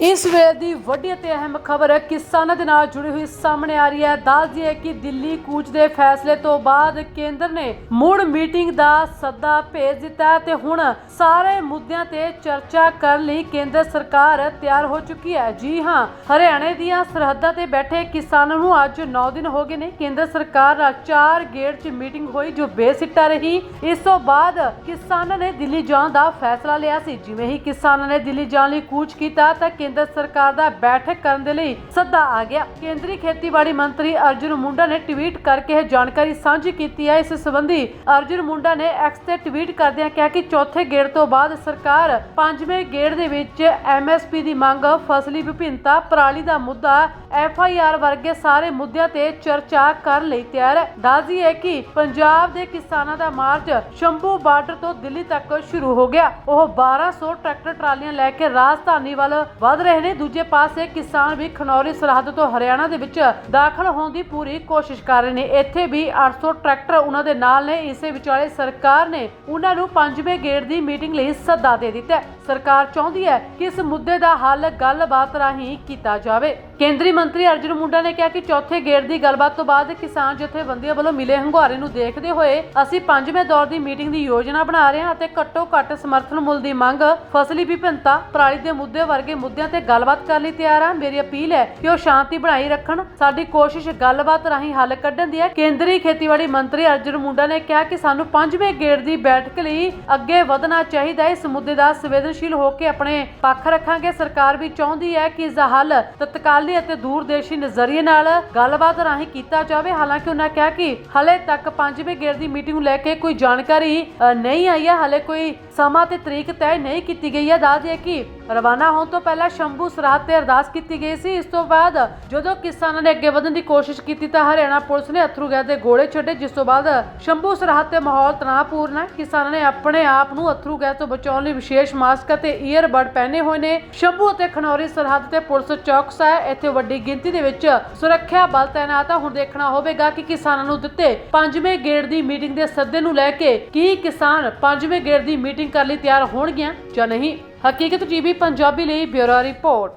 ਇਸ ਵੇਲੇ ਦੀ ਵੱਡੀ ਅਤੇ ਅਹਿਮ ਖਬਰ ਕਿਸਾਨਾਂ ਦੇ ਨਾਲ ਜੁੜੀ ਹੋਈ ਸਾਹਮਣੇ ਆ ਰਹੀ ਹੈ। ਦੱਸ ਦਈਏ ਕਿ ਦਿੱਲੀ ਕੂਚ ਦੇ ਫੈਸਲੇ ਤੋਂ ਬਾਅਦ ਕੇਂਦਰ ਨੇ ਮੁੜ ਮੀਟਿੰਗ ਦਾ ਸੱਦਾ ਭੇਜ ਦਿੱਤਾ ਤੇ ਹੁਣ ਸਾਰੇ ਮੁੱਦਿਆਂ ਤੇ ਚਰਚਾ ਕਰਨ ਲਈ ਕੇਂਦਰ ਸਰਕਾਰ ਤਿਆਰ ਹੋ ਚੁੱਕੀ ਹੈ। ਜੀ ਹਾਂ, ਹਰਿਆਣੇ ਦੀਆਂ ਸਰਹੱਦਾਂ ਤੇ ਬੈਠੇ ਕਿਸਾਨਾਂ ਨੂੰ ਅੱਜ 9 ਦਿਨ ਹੋ ਗਏ ਨੇ। ਕੇਂਦਰ ਸਰਕਾਰ ਨਾਲ ਚਾਰ ਗੇੜ 'ਚ ਮੀਟਿੰਗ ਹੋਈ ਜੋ ਬੇਸਿੱਟਾ ਰਹੀ। ਇਸ ਤੋਂ ਬਾਅਦ ਕਿਸਾਨਾਂ ਨੇ ਦਿੱਲੀ ਜਾਣ ਦਾ ਫੈਸਲਾ ਲਿਆ ਸੀ। ਜਿਵੇਂ ਹੀ ਕਿਸਾਨਾਂ ਨੇ ਦਿੱਲੀ ਜਾਣ ਲਈ ਕੂਚ ਕੀਤਾ ਤਾਂ ਕੇਂਦਰ ਸਰਕਾਰ ਦਾ ਬੈਠਕ ਕਰਨ ਦੇ ਲਈ ਸੱਦਾ ਆ ਗਿਆ। ਕੇਂਦਰੀ ਖੇਤੀਬਾੜੀ ਮੰਤਰੀ ਅਰਜੁਨ ਮੁੰਡਾ ਨੇ ਟਵੀਟ ਕਰਕੇ ਇਹ ਜਾਣਕਾਰੀ ਸਾਂਝੀ ਕੀਤੀ ਹੈ। ਇਸ ਸੰਬੰਧੀ ਅਰਜੁਨ ਮੁੰਡਾ ਨੇ ਐਕਸ ਤੇ ਟਵੀਟ ਕਰਦਿਆਂ ਕਿਹਾ ਕਿ ਚੌਥੇ ਗੇੜ ਤੋਂ ਬਾਅਦ ਸਰਕਾਰ ਪੰਜਵੇਂ ਗੇੜ ਦੇ ਵਿੱਚ ਐਮਐਸਪੀ ਦੀ ਮੰਗ, ਫਸਲੀ ਵਿਭਿੰਨਤਾ, ਪਰਾਲੀ ਦਾ ਮੁੱਦਾ ਐਫਆਈਆਰ ਵਰਗੇ ਸਾਰੇ ਮੁੱਦਿਆਂ ਤੇ ਚਰਚਾ ਕਰਨ ਲਈ ਤਿਆਰ ਹੈ। ਦੱਸਦੀ ਹੈ ਕਿ ਪੰਜਾਬ ਦੇ ਕਿਸਾਨਾਂ ਦਾ ਮਾਰਚ ਸ਼ੰਭੂ ਬਾਰਡਰ ਤੋਂ ਦਿੱਲੀ ਤੱਕ ਸ਼ੁਰੂ ਹੋ ਗਿਆ। ਉਹ 1200 ਟਰੈਕਟਰ ਟਰਾਲੀਆਂ ਲੈ ਕੇ ਰਾਜਧਾਨੀ ਵੱਲ ਵੱਧ ਰਹੇ ਨੇ, ਦੂਜੇ ਪਾਸੇ ਕਿਸਾਨ ਵੀ ਖਨੌਰੀ ਸਰਹੱਦ ਤੋਂ ਹਰਿਆਣਾ ਦੇ ਵਿੱਚ ਦਾਖਲ ਹੋਣ ਦੀ ਪੂਰੀ ਕੋਸ਼ਿਸ਼ ਕਰ ਰਹੇ ਨੇ। ਇੱਥੇ ਵੀ 800 ਟਰੈਕਟਰ ਉਹਨਾਂ ਦੇ ਨਾਲ ਨੇ। ਇਸੇ ਵਿਚਾਲੇ ਸਰਕਾਰ ਨੇ ਉਹਨਾਂ ਨੂੰ ਪੰਜਵੇਂ ਗੇੜ ਦੀ ਮੀਟਿੰਗ ਲਈ ਸੱਦਾ ਦੇ ਦਿੱਤਾ ਹੈ। ਸਰਕਾਰ ਚਾਹੁੰਦੀ ਹੈ ਕਿ ਇਸ ਮੁੱਦੇ ਦਾ ਹੱਲ ਗੱਲਬਾਤ ਰਾਹੀਂ ਕੀਤਾ ਜਾਵੇ। ਕੇਂਦਰੀ ਮੰਤਰੀ ਅਰਜੁਨ ਮੁੰਡਾ ਨੇ ਕਿਹਾ ਕਿ ਚੌਥੇ ਗੇੜ ਦੀ ਗੱਲਬਾਤ ਤੋਂ ਬਾਅਦ ਕਿਸਾਨ ਜਥੇਬੰਦੀਆਂ ਵੱਲੋਂ ਮਿਲੇ ਹੰਗਾਰੇ ਨੂੰ ਦੇਖਦੇ ਹੋਏ ਅਸੀਂ ਪੰਜਵੇਂ ਦੌਰ ਦੀ ਮੀਟਿੰਗ ਦੀ ਯੋਜਨਾ ਬਣਾ ਰਹੇ ਹਾਂ ਅਤੇ ਘੱਟੋ ਘੱਟ ਸਮਰਥਨ ਮੁੱਲ ਦੀ ਮੰਗ ਫਸਲੀ ਵਿਭਿੰਨਤਾ, ਪਰਾਲੀ ਦੇ ਮੁੱਦੇ ਵਰਗੇ ਮੁੱਦਿਆਂ ਤੇ ਗੱਲਬਾਤ ਕਰਨ ਲਈ ਤਿਆਰ ਹਾਂ ਮੇਰੀ ਅਪੀਲ ਹੈ ਕਿ ਉਹ ਸ਼ਾਂਤੀ ਬਣਾਈ ਰੱਖਣ। ਸਾਡੀ ਕੋਸ਼ਿਸ਼ ਗੱਲਬਾਤ ਰਾਹੀਂ ਹੱਲ ਕੱਢਣ ਦੀ ਹੈ। ਕੇਂਦਰੀ ਖੇਤੀਬਾੜੀ ਮੰਤਰੀ ਅਰਜੁਨ ਮੁੰਡਾ ਨੇ ਕਿਹਾ ਕਿ ਸਾਨੂੰ ਪੰਜਵੇਂ ਗੇੜ ਦੀ ਬੈਠਕ ਲਈ ਅੱਗੇ ਵਧਣਾ ਚਾਹੀਦਾ ਹੈ। ਇਸ ਮੁੱਦੇ ਦਾ ਸੰਵੇਦਨਸ਼ੀਲ ਹੋ ਕੇ ਆਪਣੇ ਪੱਖ ਰੱਖਾਂਗੇ। ਸਰਕਾਰ ਵੀ ਚਾਹੁੰਦੀ ਹੈ ਕਿ ਇਸ ਦਾ ਹੱਲ ਤਤਕਾਲੀ ਅਤੇ ਦੂਰਦੇਸ਼ੀ ਨਜ਼ਰੀਏ ਨਾਲ ਗੱਲਬਾਤ ਰਾਹੀਂ ਕੀਤਾ ਜਾਵੇ। ਹਾਲਾਂਕਿ ਉਹਨਾਂ ਕਿਹਾ ਕਿ ਹਲੇ ਤੱਕ ਪੰਜਵੇਂ ਗੇੜ ਦੀ ਮੀਟਿੰਗ ਨੂੰ ਲੈ ਕੇ ਕੋਈ ਜਾਣਕਾਰੀ ਨਹੀਂ ਆਈ ਹੈ। ਹਲੇ ਕੋਈ ਸਮਾਂ ਤੇ ਤਰੀਕ ਤੈਅ ਨਹੀਂ ਕੀਤੀ ਗਈ ਹੈ। ਦੱਸ ਦਈਏ ਕਿ ਰਵਾਨਾ ਹੋਣ ਤੋਂ ਪਹਿਲਾਂ ਸ਼ੰਭੂ ਸਰਹੱਦ ਤੇ ਅਰਦਾਸ ਕੀਤੀ ਗਈ ਸੀ। ਇਸ ਤੋਂ ਬਾਅਦ ਜਦੋਂ ਕਿਸਾਨਾਂ ਨੇ ਅੱਗੇ ਵਧਣ ਦੀ ਕੋਸ਼ਿਸ਼ ਕੀਤੀ ਤਾਂ ਹਰਿਆਣਾ ਪੁਲਿਸ ਨੇ ਅਥਰੂ ਗੈਸ ਦੇ ਗੋਲੇ ਛੱਡੇ, ਜਿਸ ਤੋਂ ਬਾਅਦ ਸ਼ੰਭੂ ਸਰਹੱਦ ਤੇ ਮਾਹੌਲ ਤਣਾਅਪੂਰਨ ਹੈ। ਕਿਸਾਨਾਂ ਨੇ ਆਪਣੇ ਆਪ ਨੂੰ ਅਥਰੂ ਗੈਸ ਤੋਂ ਬਚਾਉਣ ਲਈ ਵਿਸ਼ੇਸ਼ ਮਾਸਕ ਅਤੇ ਈਅਰਬਡ ਪਹਿਨੇ ਹੋਏ ਨੇ। ਸ਼ੰਭੂ ਅਤੇ ਖਨੌਰੀ ਸਰਹੱਦ ਤੇ ਪੁਲਿਸ ਚੌਕਸ ਹੈ। ਇੱਥੇ ਵੱਡੀ ਗਿਣਤੀ ਦੇ ਵਿੱਚ ਸੁਰੱਖਿਆ ਬਲ ਤਾਇਨਾਤ ਹੈ ਹੁਣ ਦੇਖਣਾ ਹੋਵੇਗਾ ਕਿ ਕਿਸਾਨਾਂ ਨੂੰ ਦਿੱਤੇ ਪੰਜਵੇਂ ਗੇੜ ਦੀ ਮੀਟਿੰਗ ਦੇ ਸੱਦੇ ਨੂੰ ਲੈ ਕੇ ਕੀ ਕਿਸਾਨ ਪੰਜਵੇਂ ਗੇੜ ਦੀ ਮੀਟਿੰਗ ਕਰਨ ਲਈ ਤਿਆਰ ਹੋਣਗੀਆਂ ਜਾਂ ਨਹੀਂ। ਹਕੀਕਤ ਟੀਵੀ ਪੰਜਾਬੀ ਲਈ ਬਿਊਰੋ ਰਿਪੋਰਟ।